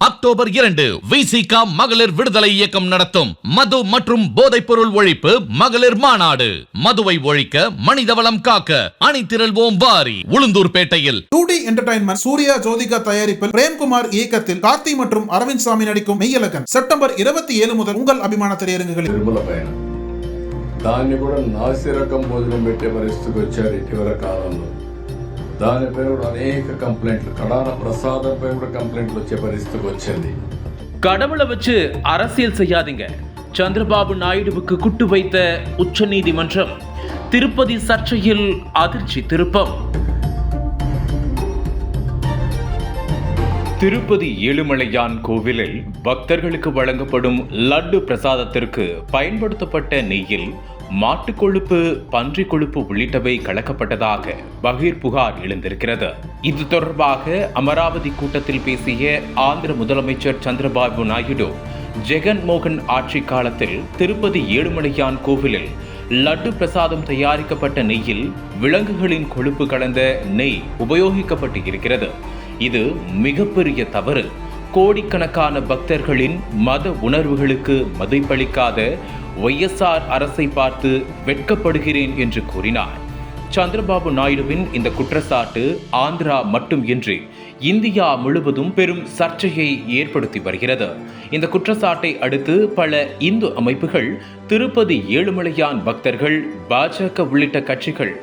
October இரண்டு விசிகா மகளிர் விடுதலை இயக்கம் நடத்தும் மது மற்றும் போதைப் பொருள் ஒழிப்பு மகளிர் மாநாடு மதுவை ஒழிக்க மனிதவளம் காக்க அணிதிரள்வோம் வாரி உளுந்தூர்பேட்டையில் two D entertainment Suriya Jyothika தயாரிப்பில் பிரேம்குமார் இயக்கத்தில் கார்த்தி மற்றும் அரவிந்த் சாமி நடிக்கும் மெய்யலகன் செப்டம்பர் இருபத்தி ஏழு முதல் உங்கள் அபிமான திரையரங்குகளில் తిరుమల పైన దాన్ని కూడా నాసిరకం భోజనం పెట్టే పరిస్థితికి వచ్చారు ఇటీవల కాలంలో దానిపై కూడా అనేక కంప్లైంట్లు కడాన ప్రసాదంపై కూడా కంప్లైంట్లు వచ్చే పరిస్థితికి వచ్చింది கடவுளை வச்சு அரசியல் செய்யாதீங்க சந்திரபாபு நாயுடுவுக்கு குட்டு வைத்த உச்சநீதிமன்றம் திருப்பதி சர்ச்சையில் அதிர்ச்சி திருப்பம் திருப்பதி ஏழுமலையான் கோவிலில் பக்தர்களுக்கு வழங்கப்படும் லட்டு பிரசாதத்திற்கு பயன்படுத்தப்பட்ட நெய்யில் மாட்டுக் கொழுப்பு பன்றி கொழுப்பு உள்ளிட்டவை கலக்கப்பட்டதாக பகீர் புகார் எழுந்திருக்கிறது. இது தொடர்பாக அமராவதி கூட்டத்தில் பேசிய ஆந்திர முதலமைச்சர் சந்திரபாபு நாயுடு ஜெகன் மோகன் ஆட்சி காலத்தில் திருப்பதி ஏழுமலையான் கோவிலில் லட்டு பிரசாதம் தயாரிக்கப்பட்ட நெய்யில் விலங்குகளின் கொழுப்பு கலந்த நெய் உபயோகிக்கப்பட்டு இருக்கிறது. இது மிகப்பெரிய தவறு. கோடிக்கணக்கான பக்தர்களின் மத உணர்வுகளுக்கு மதிப்பளிக்காத ஒய்எஸ்ஆர் அரசை பார்த்து வெட்கப்படுகிறேன் என்று கூறினார். சந்திரபாபு நாயுடுவின் இந்த குற்றச்சாட்டு ஆந்திரா மட்டுமின்றி இந்தியா முழுவதும் பெரும் சர்ச்சையை ஏற்படுத்தி வருகிறது. இந்த குற்றச்சாட்டை அடுத்து பல இந்து அமைப்புகள் திருப்பதி ஏழுமலையான் பக்தர்கள் பாஜக உள்ளிட்ட கட்சிகள்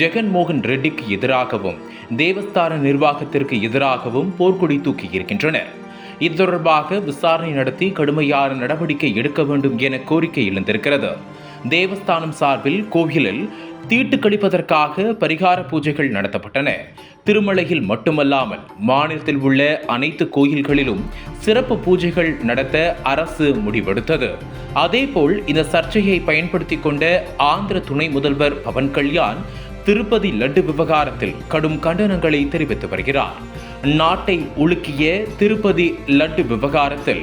ஜெகன்மோகன் ரெட்டிக்கு எதிராகவும் தேவஸ்தான நிர்வாகத்திற்கு எதிராகவும் போர்க்கொடி தூக்கி இருக்கின்றனர் இது தொடர்பாக விசாரணை நடத்தி கடுமையான நடவடிக்கை எடுக்க வேண்டும் என கோரிக்கை எழுந்திருக்கிறது. தேவஸ்தானம் சார்பில் கோவிலில் தீட்டு கழிப்பதற்காக பரிகார பூஜைகள் நடத்தப்பட்டன. திருமலையில் மட்டுமல்லாமல் மாநிலத்தில் உள்ள அனைத்து கோயில்களிலும் சிறப்பு பூஜைகள் நடத்த அரசு முடிவெடுத்தது. அதேபோல் இந்த சர்ச்சையை பயன்படுத்தி கொண்ட ஆந்திர துணை முதல்வர் பவன் கல்யாண் திருப்பதி லட்டு விவகாரத்தில் கடும் கண்டனங்களை தெரிவித்து வருகிறார். நாட்டை உலுக்கிய திருப்பதி லட்டு விவகாரத்தில்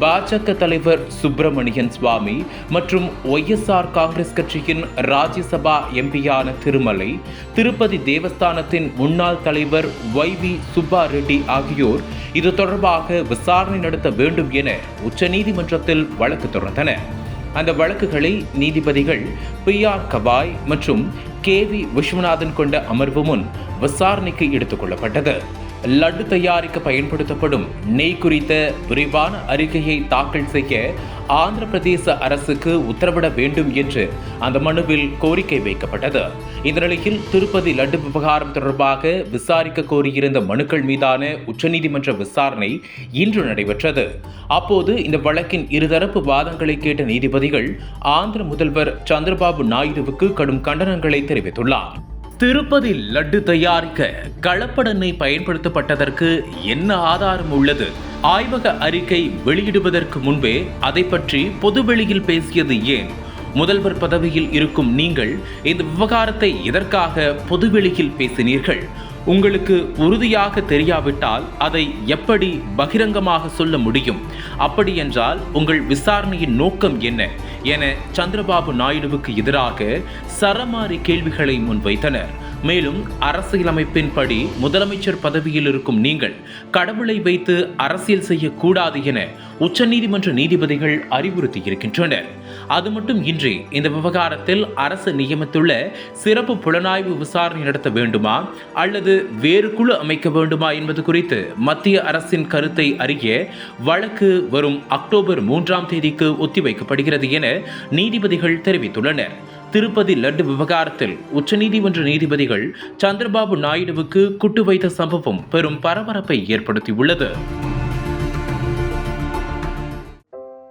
பாஜக தலைவர் சுப்பிரமணியன் சுவாமி மற்றும் ஒய்எஸ்ஆர் காங்கிரஸ் கட்சியின் ராஜ்யசபா எம்பியான திருமலை திருப்பதி தேவஸ்தானத்தின் முன்னாள் தலைவர் ஒய் வி சுப்பா ரெட்டி ஆகியோர் இது தொடர்பாக விசாரணை நடத்த வேண்டும் என உச்சநீதிமன்றத்தில் வழக்கு தொடர்ந்தனர் அந்த வழக்குகளை நீதிபதிகள் பி ஆர் கவாய் மற்றும் கே வி விஸ்வநாதன் கொண்ட அமர்வு முன் விசாரணைக்கு எடுத்துக் கொள்ளப்பட்டது. லட்டு தயாரிக்க பயன்படுத்தப்படும் நெய் குறித்த விரிவான அறிக்கையை தாக்கல் செய்ய ஆந்திர பிரதேச அரசுக்கு உத்தரவிட வேண்டும் என்று அந்த மனுவில் கோரிக்கை வைக்கப்பட்டது. இந்த நிலையில் திருப்பதி லட்டு விவகாரம் தொடர்பாக விசாரிக்க கோரியிருந்த மனுக்கள் மீதான உச்சநீதிமன்ற விசாரணை இன்று நடைபெற்றது. அப்போது இந்த வழக்கின் இருதரப்பு வாதங்களை கேட்ட நீதிபதிகள் ஆந்திர முதல்வர் சந்திரபாபு நாயுடுவுக்கு கடும் கண்டனங்களை தெரிவித்துள்ளார். திருப்பதி லட்டு தயாரிக்க கலப்படெண்ணெய் பயன்படுத்தப்பட்டதற்கு என்ன ஆதாரம் உள்ளது? ஆய்வக அறிக்கை வெளியிடுவதற்கு முன்பே அதை பற்றி பொதுவெளியில் பேசியது ஏன்? முதல்வர் பதவியில் இருக்கும் நீங்கள் இந்த விவகாரத்தை எதற்காக பொதுவெளியில் பேசினீர்கள்? உங்களுக்கு உறுதியாக தெரியாவிட்டால் அதை எப்படி பகிரங்கமாக சொல்ல முடியும்? அப்படி என்றால் உங்கள் விசாரணையின் நோக்கம் என்ன? என சந்திரபாபு நாயுடுவுக்கு எதிராக சரமாரி கேள்விகளை முன்வைத்தனர். மேலும் அரசியலமைப்பின்படி முதலமைச்சர் பதவியில் இருக்கும் நீங்கள் கடவுளை வைத்து அரசியல் செய்யக்கூடாது என உச்சநீதிமன்ற நீதிபதிகள் அறிவுறுத்தியிருக்கின்றனர். அது மட்டும் இன்றி இந்த விவகாரத்தில் அரசு நியமித்துள்ள சிறப்பு புலனாய்வு விசாரணை நடத்த வேண்டுமா? அல்லது வேறு குழு அமைக்க வேண்டுமா என்பது குறித்து மத்திய அரசின் கருத்தை அறிய வழக்கு வரும் அக்டோபர் மூன்றாம் தேதிக்கு ஒத்திவைக்கப்படுகிறது என நீதிபதிகள் தெரிவித்துள்ளனர். திருப்பதி லட்டு விவகாரத்தில் உச்சநீதிமன்ற நீதிபதிகள் சந்திரபாபு நாயுடுவுக்கு குட்டு வைத்த சம்பவம் பெரும் பரபரப்பை ஏற்படுத்தியுள்ளது.